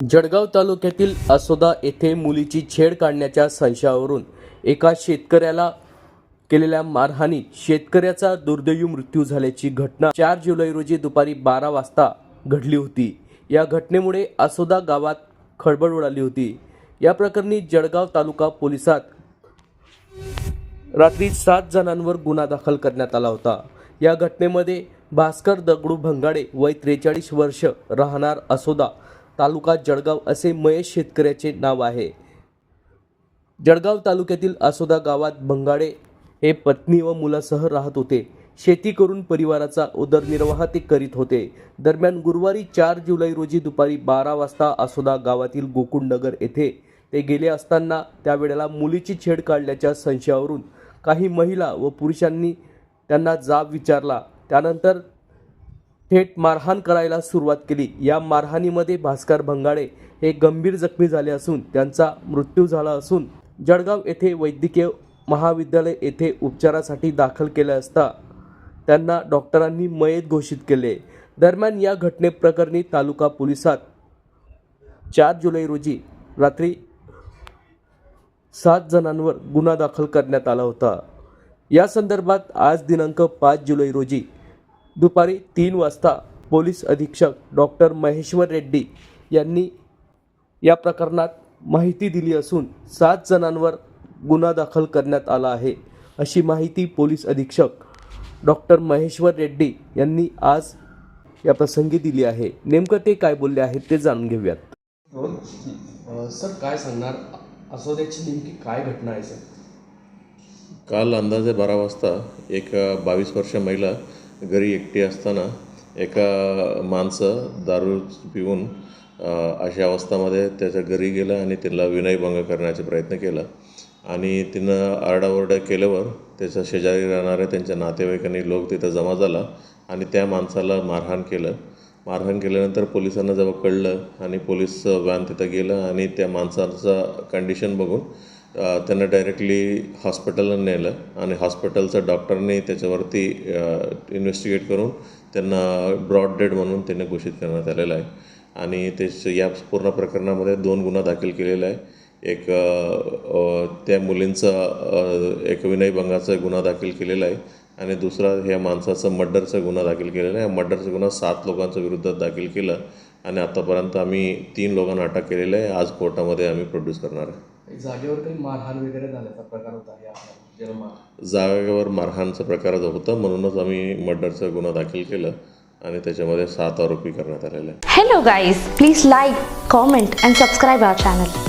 जळगाव तालुक्यातील असोदा येथे मुलीची छेड काढण्याच्या संशयावरून एका शेतकऱ्याला केलेल्या मारहाणीत शेतकऱ्याचा दुर्दैवी मृत्यू झाल्याची घटना चार जुलै रोजी दुपारी बारा वाजता घडली होती. या घटनेमुळे असोदा गावात खळबळ उडाली होती. या प्रकरणी जळगाव तालुका पोलिसात रात्री सात जणांवर गुन्हा दाखल करण्यात आला होता. या घटनेमध्ये भास्कर दगडू भंगाडे वय त्रेचाळीस वर्ष राहणार असोदा तालुका जळगाव असे महेश शेतकऱ्याचे नाव आहे. जळगाव तालुक्यातील असोदा गावात भंगाडे हे पत्नी व मुलासह राहत होते. शेती करून परिवाराचा उदरनिर्वाह ते करीत होते. दरम्यान गुरुवारी चार जुलै रोजी दुपारी बारा वाजता असोदा गावातील गोकुळनगर येथे ते गेले असताना त्यावेळेला मुलीची छेड काढल्याच्या संशयावरून काही महिला व पुरुषांनी त्यांना जाब विचारला. त्यानंतर थेट मारहाण करायला सुरुवात केली. या मारहाणीमध्ये भास्कर भंगाळे हे गंभीर जखमी झाले असून त्यांचा मृत्यू झाला असून जळगाव येथे वैद्यकीय महाविद्यालय येथे उपचारासाठी दाखल केले असता त्यांना डॉक्टरांनी मयत घोषित केले. दरम्यान या घटनेप्रकरणी तालुका पोलिसात चार जुलै रोजी रात्री सात जणांवर गुन्हा दाखल करण्यात आला होता. या संदर्भात आज दिनांक पाच जुलै रोजी दुपारी तीन वाजता पोलीस अधीक्षक डॉक्टर महेश्वर रेड्डी यांनी या प्रकरणात माहिती दिली असून सात जणांवर गुन्हा दाखल करण्यात आला आहे. अशी माहिती पोलीस अधीक्षक डॉक्टर महेश्वर रेड्डी यांनी आज या प्रसंगी दिली आहे. नेमकं ते काय बोलले आहेत ते जाणून घेऊयात. सर काय सांगणार? असोद्याची नेमकी काय घटना आहे सर? काल अंदाजे बारा वाजता एक बावीस वर्ष महिला घरी एकटी असताना एका माणसं दारू पिऊन अशा अवस्थामध्ये त्याच्या घरी गेला आणि तिला विनयभंग करण्याचा प्रयत्न केला. आणि तिनं आरडाओरडा केल्यावर त्याच्या शेजारी राहणाऱ्या त्यांच्या नातेवाईकांनी लोक तिथं जमा झाला आणि त्या माणसाला मारहाण केलं. मारहाण केल्यानंतर पोलिसांना जेव्हा कळलं आणि पोलीस व्हॅन तिथं गेलं आणि त्या माणसाचा कंडिशन बघून त्यांना डायरेक्टली हॉस्पिटलला नेलं आणि हॉस्पिटलचा डॉक्टरने त्याच्यावरती इन्व्हेस्टिगेट करून त्यांना ब्रॉड डेड म्हणून त्यांना घोषित करण्यात आलेलं आहे. आणि ते या पूर्ण प्रकरणामध्ये दोन गुन्हा दाखल केलेला आहे. एक त्या मुलींचा एक विनयभंगाचा गुन्हा दाखल केलेला आहे आणि दुसरा ह्या माणसाचा मर्डरचा गुन्हा दाखल केलेला आहे. मर्डरचा गुन्हा सात लोकांच्या विरुद्ध दाखल केला आणि आतापर्यंत आम्ही तीन लोकांना अटक केलेलं आहे. आज कोर्टामध्ये आम्ही प्रोड्यूस करणार आहे. जागेवर काही मारहाण वगैरे झाल्याचा प्रकार होता या जन्मात जागेवर मारहाणचा प्रकार जो होता म्हणूनच आम्ही मर्डरचा गुन्हा दाखल केला आणि त्याच्यामध्ये सात आरोपी करण्यात आलेले Hello guys, please like, comment and subscribe our channel.